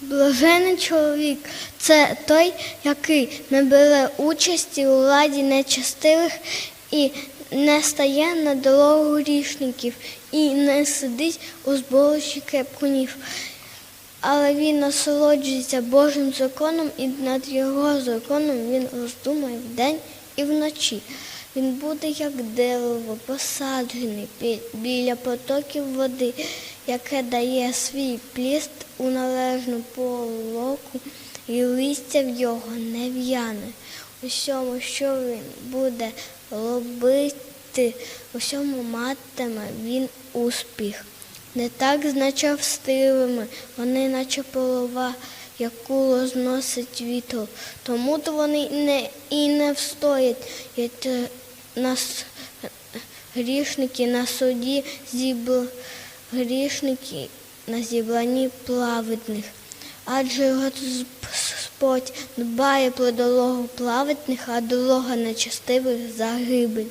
Блажений чоловік це той, який не бере участі у владі нечестивих і не стає на дорогу грішників і не сидить у зборищі крепкунів. Але він насолоджується Божим законом і над його законом він роздумує вдень і вночі. Він буде як дерево, посаджений біля потоків води, яке дає свій пліст у належну полоку, і листя в його не в'яне. Усьому, що він буде робити, усьому матиме він успіх. Не так з нечавстивими, вони наче полова, яку розносить вітер. Тому то вони не, і не встоять, нас грішники на суді зібр... грішники на зібранні праведних. Адже Господь дбає про дорогу праведних, а дорога нечестивих загибель.